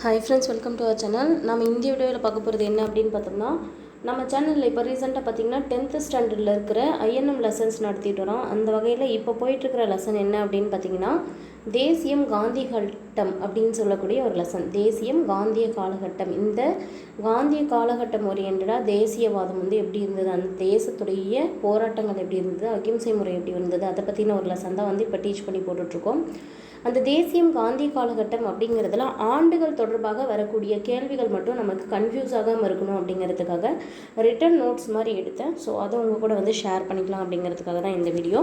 Hi friends welcome to our channel நம்ம இந்திய வீடியோவில் பார்க்க போகிறது என்ன அப்படின்னு பார்த்தோம்னா நம்ம சேனலில் இப்போ ரீசெண்டாக பார்த்தீங்கன்னா டென்த்து ஸ்டாண்டர்டில் இருக்கிற ஐஎன்எம் லெசன்ஸ் நடத்திட்டு வரோம். அந்த வகையில் இப்போ போயிட்டுருக்கிற லெசன் என்ன அப்படின்னு பார்த்தீங்கன்னா தேசியம் காந்தி கட்டம் அப்படின்னு சொல்லக்கூடிய ஒரு லெசன் தேசியம் காந்திய காலகட்டம். இந்த காந்திய காலகட்டம் ஓரியன்டாக தேசியவாதம் வந்து எப்படி இருந்தது? அந்த தேசத்துடைய போராட்டங்கள் எப்படி இருந்தது? அகிம்சை முறை எப்படி இருந்தது? அதை பற்றின ஒரு லெசன் தான் வந்து இப்போ டீச் பண்ணி போட்டுட்ருக்கோம். அந்த தேசியம் காந்தி காலகட்டம் அப்படிங்கிறதுல ஆண்டுகள் தொடர்பாக வரக்கூடிய கேள்விகள் மட்டும் நமக்கு கன்ஃபியூஸ் ஆகாமல் இருக்கணும் அப்படிங்கிறதுக்காக ரிட்டன் நோட்ஸ் மாதிரி எடுத்தேன். ஸோ அதை உங்கள் கூட வந்து ஷேர் பண்ணிக்கலாம் அப்படிங்கிறதுக்காக தான் இந்த வீடியோ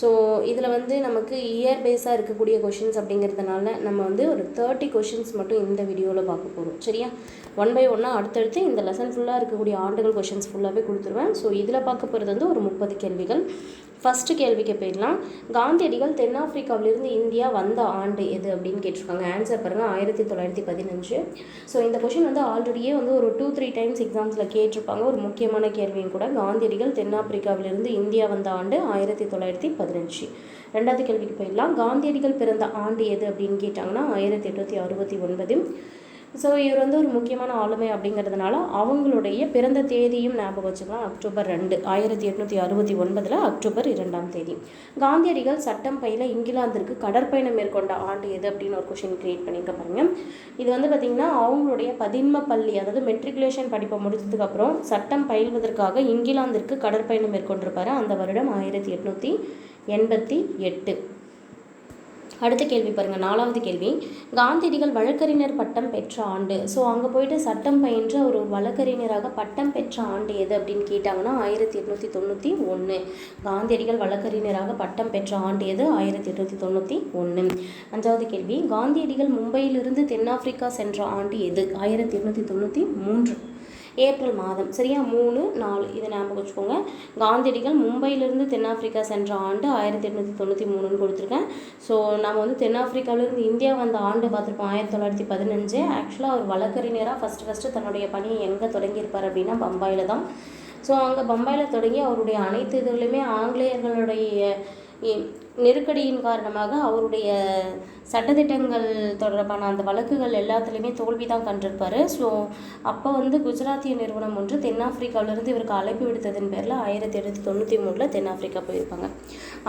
ஸோ இதில் வந்து நமக்கு இயர் பேஸாக இருக்கக்கூடிய கொஷின்ஸ் அப்படிங்கிறதுனால நம்ம வந்து ஒரு தேர்ட்டி கொஷின்ஸ் மட்டும் இந்த வீடியோவில் பார்க்க போகிறோம் சரியா? ஒன் பை ஒன்னாக அடுத்தடுத்து இந்த லெசன் ஃபுல்லாக இருக்கக்கூடிய ஆண்டுகள் கொஷின்ஸ் ஃபுல்லாகவே கொடுத்துருவேன். ஸோ இதில் பார்க்க போகிறது வந்து ஒரு முப்பது கேள்விகள். ஃபஸ்ட்டு கேள்விக்கு போயிடலாம். காந்தியடிகள் தென்னாப்பிரிக்காவிலிருந்து இந்தியா வந்த ஆண்டு எது அப்படின்னு கேட்டிருக்காங்க. ஆன்சர் பாருங்கள் ஆயிரத்தி தொள்ளாயிரத்தி பதினஞ்சு. ஸோ இந்த கொஷின் வந்து ஆல்ரெடியே வந்து ஒரு டூ த்ரீ டைம்ஸ் எக்ஸாம்ஸில் கேட்டிருப்பாங்க. ஒரு முக்கியமான கேள்வியும் கூட. காந்தியடிகள் தென்னாப்பிரிக்காவிலிருந்து இந்தியா வந்த ஆண்டு ஆயிரத்தி தொள்ளாயிரத்தி பதினஞ்சு. ரெண்டாவது கேள்விக்கு போயிடலாம். காந்தியடிகள் பிறந்த ஆண்டு எது அப்படின்னு கேட்டாங்கன்னா ஆயிரத்தி எட்நூற்றி அறுபத்தி ஒன்பது. ஸோ இவர் வந்து ஒரு முக்கியமான ஆளுமை அப்படிங்கிறதுனால அவங்களுடைய பிறந்த தேதியும் ஞாபகம் வச்சுக்கலாம். அக்டோபர் ரெண்டு ஆயிரத்தி எட்நூற்றி அறுபத்தி ஒன்பதில் அக்டோபர் இரண்டாம் தேதி. காந்தியடிகள் சட்டம் பயில இங்கிலாந்திற்கு கடற்பயணம் மேற்கொண்ட ஆண்டு எது அப்படின்னு ஒரு கொஷின் கிரியேட் பண்ணியிருக்க பாருங்க. இது வந்து பார்த்திங்கன்னா அவங்களுடைய பதின்ம பள்ளி அதாவது மெட்ரிகுலேஷன் படிப்பை முடிச்சதுக்கப்புறம் சட்டம் பயில்வதற்காக இங்கிலாந்திற்கு கடற்பயணம் மேற்கொண்டிருப்பார். அந்த வருடம் ஆயிரத்தி எட்நூற்றி எண்பத்தி எட்டு. அடுத்த கேள்வி பாருங்கள் நாலாவது கேள்வி. காந்தியடிகள் வழக்கறிஞர் பட்டம் பெற்ற ஆண்டு. ஸோ அங்கே போயிட்டு சட்டம் பயின்று ஒரு வழக்கறிஞராக பட்டம் பெற்ற ஆண்டு எது அப்படின்னு கேட்டாங்கன்னா ஆயிரத்தி எட்நூற்றி தொண்ணூற்றி ஒன்று காந்தியடிகள் வழக்கறிஞராக பட்டம் பெற்ற ஆண்டு எது? ஆயிரத்தி எட்நூற்றி தொண்ணூற்றி ஒன்று அஞ்சாவது கேள்வி காந்தியடிகள் மும்பையிலிருந்து தென்னாப்பிரிக்கா சென்ற ஆண்டு எது? ஆயிரத்தி எட்நூற்றி தொண்ணூற்றி மூன்று. ஏப்ரல் மாதம். சரியா? மூணு நாலு. இதை ஞாபகம் வச்சுக்கோங்க. காந்தியடிகள் மும்பையிலிருந்து தென்னாப்பிரிக்கா சென்ற ஆண்டு ஆயிரத்தி எட்நூற்றி தொண்ணூற்றி மூணுன்னு கொடுத்துருக்கேன். ஸோ நம்ம வந்து தென்னாப்பிரிக்காவிலிருந்து இந்தியா வந்த ஆண்டு பார்த்துருப்போம் ஆயிரத்தி தொள்ளாயிரத்தி பதினஞ்சு. ஆக்சுவலாக அவர் வழக்கறிஞராக ஃபஸ்ட்டு ஃபஸ்ட்டு தன்னுடைய பணியை எங்கே தொடங்கியிருப்பார் அப்படின்னா பம்பாயில் தான். ஸோ அங்கே பம்பாயில் தொடங்கி அவருடைய அனைத்து இதுலையுமே ஆங்கிலேயர்களுடைய நெருக்கடியின் காரணமாக அவருடைய சட்டத்திட்டங்கள் தொடர்பான அந்த வழக்குகள் எல்லாத்துலேயுமே தோல்வி தான் கண்டிருப்பார். ஸோ அப்போ வந்து குஜராத்திய நிறுவனம் ஒன்று தென்னாப்பிரிக்காவிலிருந்து இவருக்கு அழைப்பு விடுத்ததன் பேரில் ஆயிரத்தி எண்ணூற்றி தொண்ணூற்றி மூணில் தென்னாப்பிரிக்கா போயிருப்பாங்க.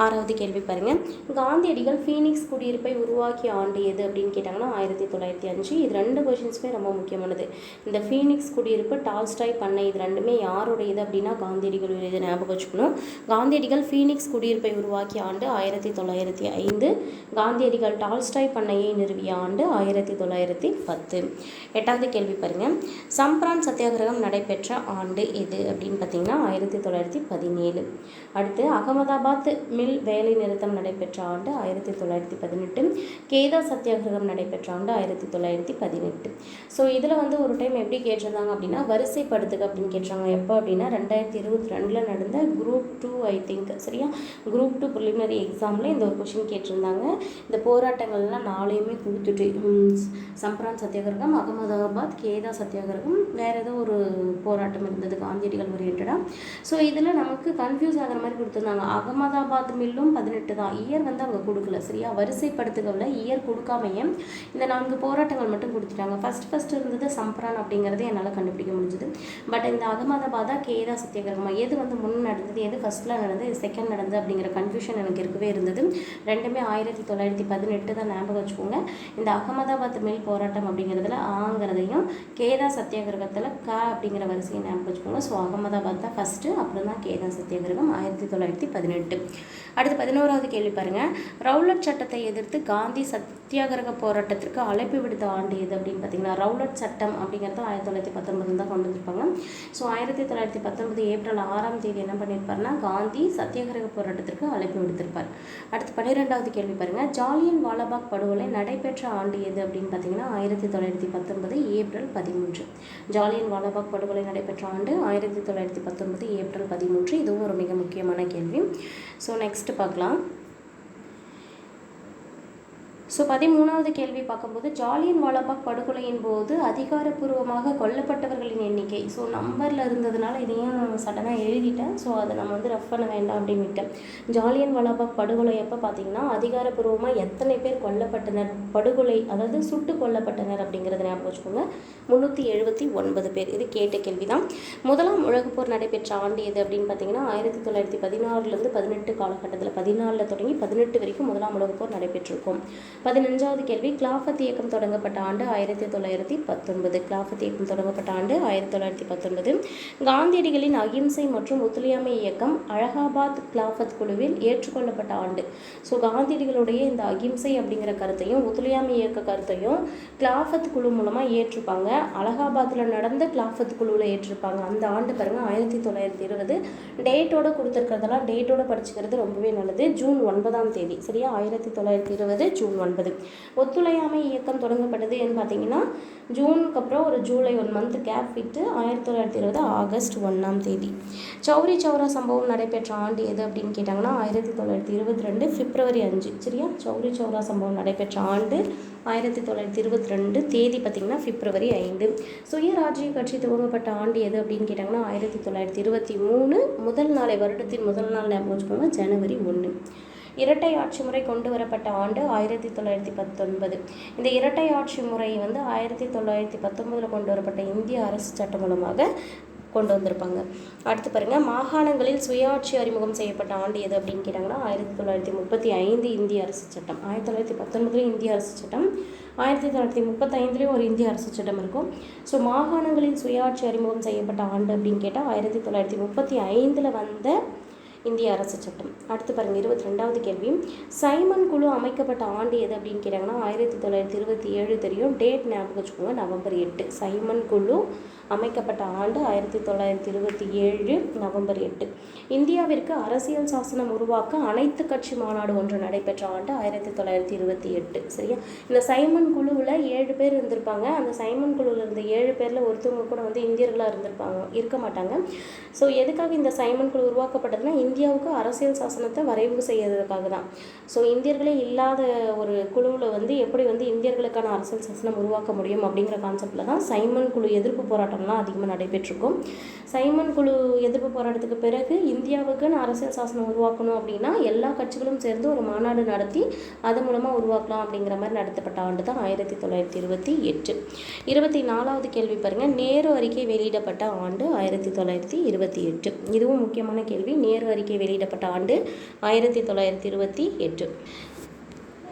ஆறாவது கேள்வி பாருங்கள் காந்தியடிகள் ஃபீனிக்ஸ் குடியிருப்பை உருவாக்கிய ஆண்டு எது அப்படின்னு கேட்டாங்கன்னா ஆயிரத்தி தொள்ளாயிரத்தி அஞ்சு. இது ரெண்டு கொஷின்ஸுமே ரொம்ப முக்கியமானது. இந்த ஃபீனிக்ஸ் குடியிருப்பு டால்ஸ்டாய் பண்ணை இது ரெண்டுமே யாருடையது அப்படின்னா காந்தியடிகள் இது ஞாபகம் வச்சுக்கணும். காந்தியடிகள் ஃபீனிக்ஸ் குடியிருப்பை உருவாக்கிய ஆண்டு ஆயிரத்தி ஆயிரத்தி தொள்ளாயிரத்தி ஐந்து. காந்தியடிகள் டால்ஸ்டாய் பண்ணையை நிறுவிய ஆண்டு ஆயிரத்தி தொள்ளாயிரத்தி பத்து. எட்டாவது கேள்வி பாருங்கள் சம்ப்ரான் சத்தியாகிரகம் நடைபெற்ற ஆண்டு எது அப்படின்னு பார்த்தீங்கன்னா ஆயிரத்தி தொள்ளாயிரத்தி பதினேழு. அடுத்து அகமதாபாத் மில் வேலை நிறுத்தம் நடைபெற்ற ஆண்டு ஆயிரத்தி தொள்ளாயிரத்தி பதினெட்டு. கேதா சத்தியாகிரகம் நடைபெற்ற ஆண்டு ஆயிரத்தி தொள்ளாயிரத்தி பதினெட்டு. ஸோ இதில் வந்து ஒரு டைம் எப்படி கேட்டிருந்தாங்க அப்படின்னா வரிசைப்படுத்துக அப்படின்னு கேட்டாங்க எப்போ அப்படின்னா ரெண்டாயிரத்தி இருபத்தி ரெண்டில் நடந்த குரூப் டூ ஐ திங்க் சரியா? குரூப் டூ ப்ரிலிமினரி எக்ஸாமில் இந்த ஒரு கொஷின் கேட்டிருந்தாங்க. இந்த போராட்டங்கள்லாம் நாளையுமே கொடுத்துட்டு சம்பரான் சத்தியாகிரகம் அகமதாபாத் கேதா சத்தியாகிரகம் வேறு ஏதோ ஒரு போராட்டம் இருந்தது காந்தியடிகள் ஓரியன்டாக ஸோ இதில் நமக்கு கன்ஃபியூஸ் ஆகிற மாதிரி கொடுத்துருந்தாங்க. அகமதாபாத் மில்லும் பதினெட்டு தான். இயர் வந்து அவங்க கொடுக்கல சரியா? வரிசைப்படுத்துகவில் இயர் கொடுக்காமையே இந்த நான்கு போராட்டங்கள் மட்டும் கொடுத்துட்டாங்க. ஃபஸ்ட் ஃபஸ்ட் இருந்தது சம்பரான் அப்படிங்கிறது என்னால் கண்டுபிடிக்க முடிஞ்சுது. பட் இந்த அகமதாபாதா கேதா சத்தியாகிரகமாக எது வந்து முன் நடந்தது? எது ஃபஸ்ட்டில் நடந்தது? செகண்ட் நடந்தது? அப்படிங்கிற கன்ஃபியூஷன் எனக்கு இருக்கவே இருந்தது ரெண்டுமே ஆயிரத்தி தொள்ளாயிரத்தி பதினெட்டு தான் ஞாபகம் வச்சுக்கோங்க. இந்த அகமதாபாத் மில் போராட்டம் அப்படிங்கிறதுல ஆங்கிறதையும் கேதா சத்தியாகிரகத்தில் க அப்படிங்கிற வரிசையை ஞாபகம் வச்சுக்கோங்க. ஸோ அகமதாபாத் தான் ஃபஸ்ட்டு அப்புறம் தான் கேதா சத்தியாகிரகம் ஆயிரத்தி தொள்ளாயிரத்தி பதினெட்டு. அடுத்து பதினோராவது கேள்வி பாருங்கள் ரவுலட் சட்டத்தை எதிர்த்து காந்தி சத் சத்தியாகிரக போராட்டத்திற்கு அழைப்பு விடுத்த ஆண்டு எது அப்படின்னு பார்த்தீங்கன்னா ரவுலட் சட்டம் அப்படிங்கிறது ஆயிரத்தி தொள்ளாயிரத்தி பத்தொன்பது தான் கொண்டு வந்திருப்பாங்க. ஸோ ஆயிரத்தி தொள்ளாயிரத்தி பத்தொன்பது ஏப்ரல் ஆறாம் தேதி என்ன பண்ணியிருப்பாருன்னா காந்தி சத்தியாகிரக போராட்டத்திற்கு அழைப்பு விடுத்திருப்பார். அடுத்து பன்னிரெண்டாவது கேள்வி பாருங்கள் ஜாலியன் வாலாபாக் படுகொலை நடைபெற்ற ஆண்டு எது அப்படின்னு பார்த்தீங்கன்னா ஆயிரத்தி தொள்ளாயிரத்தி பத்தொன்பது ஏப்ரல் பதிமூன்று. ஜாலியன் வாலாபாக் படுகொலை நடைபெற்ற ஆண்டு ஆயிரத்தி தொள்ளாயிரத்தி பத்தொன்பது ஏப்ரல் பதிமூன்று. இதுவும் ஒரு மிக முக்கியமான கேள்வி. ஸோ நெக்ஸ்ட் பார்க்கலாம். ஸோ பதிமூணாவது கேள்வி பார்க்கும்போது ஜாலியன் வாலாபாக் படுகொலையின் போது அதிகாரப்பூர்வமாக கொல்லப்பட்டவர்களின் எண்ணிக்கை. ஸோ நம்பரில் இருந்ததுனால இதையும் சடனாக எழுதிட்டேன். ஸோ அதை நம்ம வந்து ரஃப் பண்ண வேண்டாம் அப்படின்னு விட்டேன் ஜாலியன் வாலாபாக் படுகொலை எப்போ பார்த்தீங்கன்னா அதிகாரப்பூர்வமாக எத்தனை பேர் கொல்லப்பட்டனர் படுகொலை அதாவது சுட்டு கொல்லப்பட்டனர் அப்படிங்கிறத ஞாபகம் வச்சுக்கோங்க. முந்நூற்றி எழுபத்தி ஒன்பது பேர். இது கேட்ட கேள்வி தான் முதலாம் உலகப் போர் நடைபெற்ற ஆண்டு எது அப்படின்னு பார்த்தீங்கன்னா ஆயிரத்தி தொள்ளாயிரத்தி பதினாறுலேருந்து பதினெட்டு காலகட்டத்தில் பதினாலில் தொடங்கி பதினெட்டு வரைக்கும் முதலாம் உலகப் போர் நடைபெற்றிருக்கும். பதினஞ்சாவது கேள்வி கிளாஃபத் இயக்கம் தொடங்கப்பட்ட ஆண்டு ஆயிரத்தி தொள்ளாயிரத்தி பத்தொன்பது. கிளாஃபத் இயக்கம் தொடங்கப்பட்ட ஆண்டு ஆயிரத்தி தொள்ளாயிரத்தி பத்தொன்பது. காந்தியடிகளின் அகிம்சை மற்றும் ஒத்துழையாமை இயக்கம் அலகாபாத் கிளாஃபத் குழுவில் ஏற்றுக்கொள்ளப்பட்ட ஆண்டு. ஸோ காந்தியடிகளுடைய இந்த அகிம்சை அப்படிங்கிற கருத்தையும் ஒத்துழையாமை இயக்க கருத்தையும் கிளாஃபத் குழு மூலமாக ஏற்றுப்பாங்க அலகாபாத்தில் நடந்த கிளாஃபத் குழுவில் ஏற்றிருப்பாங்க. அந்த ஆண்டு பாருங்க ஆயிரத்தி தொள்ளாயிரத்தி இருபது. டேட்டோட கொடுத்துருக்கிறதெல்லாம் டேட்டோட படிச்சுக்கிறது ரொம்பவே நல்லது. ஜூன் ஒன்பதாம் தேதி சரியா? ஆயிரத்தி தொள்ளாயிரத்தி இருபது ஜூன் ஒன்பது ஒத்துழையாமை இயக்கம் தொடங்கப்பட்டது என்று பார்த்தீங்கன்னா ஜூனுக்கு அப்புறம் ஒரு ஜூலை ஒன் மந்த் கேப் விட்டு ஆயிரத்தி தொள்ளாயிரத்தி இருபது ஆகஸ்ட் ஒன்றாம் தேதி. சௌரி சௌரா சம்பவம் நடைபெற்ற ஆண்டு எது அப்படின்னு கேட்டாங்கன்னா ஆயிரத்தி தொள்ளாயிரத்தி இருபத்தி ரெண்டு பிப்ரவரி அஞ்சு. சரியா? சௌரி சௌரா சம்பவம் நடைபெற்ற ஆண்டு ஆயிரத்தி தொள்ளாயிரத்தி இருபத்தி ரெண்டு தேதி பார்த்திங்கன்னா பிப்ரவரி ஐந்து. சுயராஜ்ய கட்சி துவங்கப்பட்ட ஆண்டு எது அப்படின்னு கேட்டாங்கன்னா ஆயிரத்தி தொள்ளாயிரத்தி இருபத்தி மூணு முதல் நாளை வருடத்தின் முதல் நாள் ஞாபகம் வச்சுக்கோங்க ஜனவரி ஒன்று இரட்டை ஆட்சி முறை கொண்டு வரப்பட்ட ஆண்டு ஆயிரத்தி தொள்ளாயிரத்தி பத்தொன்பது. இந்த இரட்டை ஆட்சி முறை வந்து ஆயிரத்தி தொள்ளாயிரத்தி பத்தொன்பதில் கொண்டு வரப்பட்ட இந்திய அரசு சட்டம் மூலமாக கொண்டு வந்திருப்பாங்க. அடுத்து பாருங்கள் மாகாணங்களில் சுயாட்சி அறிமுகம் செய்யப்பட்ட ஆண்டு எது அப்படின்னு கேட்டாங்கன்னா ஆயிரத்தி தொள்ளாயிரத்தி முப்பத்தி ஐந்து இந்திய அரசு சட்டம். ஆயிரத்தி தொள்ளாயிரத்தி பத்தொன்பதுலேயும் இந்திய அரசு சட்டம். ஆயிரத்தி தொள்ளாயிரத்தி முப்பத்தைந்துலேயும் ஒரு இந்திய அரசு சட்டம் இருக்கும். ஸோ மாகாணங்களில் சுயாட்சி அறிமுகம் செய்யப்பட்ட ஆண்டு அப்படின்னு கேட்டால் ஆயிரத்தி தொள்ளாயிரத்தி முப்பத்தி ஐந்தில் வந்த இந்திய அரசு சட்டம். அடுத்து பாருங்கள் இருபத்தி ரெண்டாவது கேள்வி. சைமன் குழு அமைக்கப்பட்ட ஆண்டு எது அப்படின்னு கேட்டாங்கன்னா ஆயிரத்தி தொள்ளாயிரத்தி இருபத்தி ஏழு தெரியும். டேட் ஞாபகம் வச்சுக்கோங்க நவம்பர் எட்டு. சைமன் குழு அமைக்கப்பட்ட ஆண்டு ஆயிரத்தி தொள்ளாயிரத்தி இருபத்தி ஏழு நவம்பர் எட்டு. இந்தியாவிற்கு அரசியல் சாசனம் உருவாக்க அனைத்து கட்சி மாநாடு ஒன்று நடைபெற்ற ஆண்டு ஆயிரத்தி தொள்ளாயிரத்தி இருபத்தி எட்டு. சரியா? இந்த சைமன் குழுவில் ஏழு பேர் இருந்திருப்பாங்க. அந்த சைமன் குழுவில் இருந்த ஏழு பேரில் ஒருத்தவங்க கூட வந்து இந்தியர்களாக இருந்திருப்பாங்க. இருக்க மாட்டாங்க. ஸோ எதுக்காக இந்த சைமன் குழு உருவாக்கப்பட்டதுன்னா இந்தியாவுக்கு அரசியல் சாசனத்தை வரைவு செய்யறதுக்காக தான். ஸோ இந்தியர்களே இல்லாத ஒரு குழுவில் வந்து எப்படி வந்து இந்தியர்களுக்கான அரசியல் சாசனம் உருவாக்க முடியும் அப்படிங்கிற கான்செப்டில் தான் சைமன் குழு எதிர்ப்பு போராட்டம் போராட்டம்லாம் அதிகமாக நடைபெற்றிருக்கும். சைமன் குழு எதிர்ப்பு போராட்டத்துக்கு பிறகு இந்தியாவுக்குன்னு அரசியல் சாசனம் உருவாக்கணும் அப்படின்னா எல்லா கட்சிகளும் சேர்ந்து ஒரு மாநாடு நடத்தி அது மூலமாக உருவாக்கலாம் அப்படிங்கிற மாதிரி நடத்தப்பட்ட ஆண்டு தான் ஆயிரத்தி தொள்ளாயிரத்தி இருபத்தி எட்டு. இருபத்தி நாலாவது கேள்வி பாருங்கள் நேரு அறிக்கை வெளியிடப்பட்ட ஆண்டு ஆயிரத்தி தொள்ளாயிரத்தி இருபத்தி எட்டு. இதுவும் முக்கியமான கேள்வி. நேரு அறிக்கை வெளியிடப்பட்ட ஆண்டு ஆயிரத்தி தொள்ளாயிரத்தி இருபத்தி எட்டு.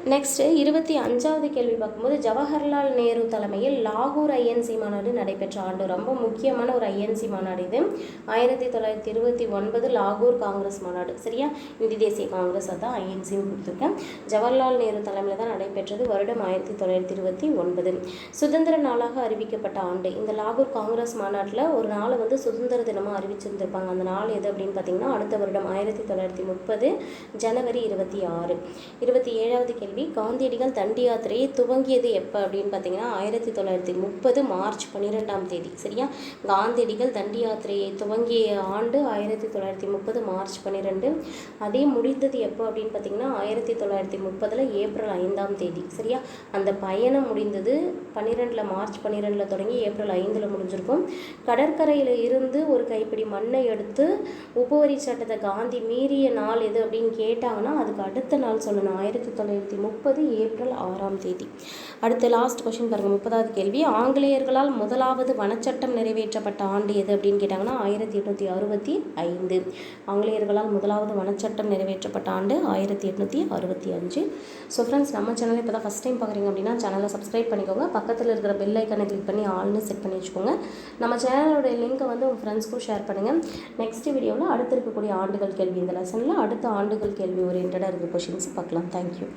நெக்ஸ்ட்டு இருபத்தி அஞ்சாவது கேள்வி பார்க்கும்போது ஜவஹர்லால் நேரு தலைமையில் லாகூர் ஐஎன்சி மாநாடு நடைபெற்ற ஆண்டு. ரொம்ப முக்கியமான ஒரு ஐஎன்சி மாநாடு இது. ஆயிரத்தி தொள்ளாயிரத்தி இருபத்தி ஒன்பது லாகூர் காங்கிரஸ் மாநாடு. சரியா? இந்தி தேசிய காங்கிரஸ் அதான் ஐஎன்சின்னு கொடுத்துருக்கேன். ஜவஹர்லால் நேரு தலைமையில் தான் நடைபெற்றது வருடம் ஆயிரத்தி தொள்ளாயிரத்தி இருபத்தி ஒன்பது. சுதந்திர நாளாக அறிவிக்கப்பட்ட ஆண்டு. இந்த லாகூர் காங்கிரஸ் மாநாட்டில் ஒரு நாளை வந்து சுதந்திர தினமாக அறிவிச்சிருந்திருப்பாங்க. அந்த நாள் எது அப்படின்னு பார்த்தீங்கன்னா அடுத்த வருடம் ஆயிரத்தி தொள்ளாயிரத்தி முப்பது ஜனவரி இருபத்தி ஆறு. இருபத்தி ஏழாவது கேள்வி கேள்வி காந்தியடிகள் தண்டி யாத்திரையை துவங்கியது எப்போ அப்படின்னு பார்த்தீங்கன்னா ஆயிரத்தி தொள்ளாயிரத்தி முப்பது மார்ச் பன்னிரெண்டாம் தேதி. சரியா? காந்தியடிகள் தண்டி யாத்திரையை துவங்கிய ஆண்டு ஆயிரத்தி தொள்ளாயிரத்தி முப்பது மார்ச் பன்னிரெண்டு. அதே முடிந்தது எப்போ அப்படின்னு பார்த்தீங்கன்னா ஆயிரத்தி தொள்ளாயிரத்தி முப்பதில் ஏப்ரல் ஐந்தாம் தேதி. சரியா? அந்த பயணம் முடிந்தது பன்னிரெண்டில் மார்ச் பன்னிரெண்டில் தொடங்கி ஏப்ரல் ஐந்தில் முடிஞ்சிருக்கும். கடற்கரையில் இருந்து ஒரு கைப்பிடி மண்ணை எடுத்து உபவரி சட்டத்தை காந்தி மீறிய நாள் எது அப்படின்னு கேட்டாங்கன்னா அதுக்கு அடுத்த நாள் சொல்லணும். ஆயிரத்தி தொள்ளாயிரத்தி முப்பது ஏப்ரல் ஆறாம் தேதி. அடுத்து லாஸ்ட் கொஷின் பாருங்கள் முப்பதாவது கேள்வி. ஆங்கிலேயர்களால் முதலாவது வனச்சட்டம் நிறைவேற்றப்பட்ட ஆண்டு எது அப்படின்னு கேட்டாங்கன்னா ஆயிரத்தி எட்நூற்றி அறுபத்தி ஐந்து. ஆங்கிலேயர்களால் முதலாவது வனச்சட்டம் நிறைவேற்றப்பட்ட ஆண்டு ஆயிரத்தி எட்நூற்றி அறுபத்தி அஞ்சு. ஸோ ஃப்ரெண்ட்ஸ் நம்ம சேனலில் இப்போ தான் ஃபஸ்ட் டைம் பார்க்குறீங்க அப்படின்னா சேனலை சப்ஸ்கிரைப் பண்ணிக்கோங்க. பக்கத்தில் இருக்கிற பெல் ஐக்கனை கிளிக் பண்ணி ஆல்னு செட் பண்ணி வச்சுக்கோங்க. நம்ம சேனலோட லிங்க்கை வந்து உங்கள் ஃப்ரெண்ட்ஸ்க்கும் ஷேர் பண்ணுங்கள் நெக்ஸ்ட் வீடியோவில் அடுத்து இருக்கக்கூடிய ஆண்டுகள் கேள்வி இந்த லெசனில் அடுத்த ஆண்டுகள் கேள்வி ஓரியன்டாக இருக்கிற கொஷின்ஸ் பார்க்கலாம். தேங்க்யூ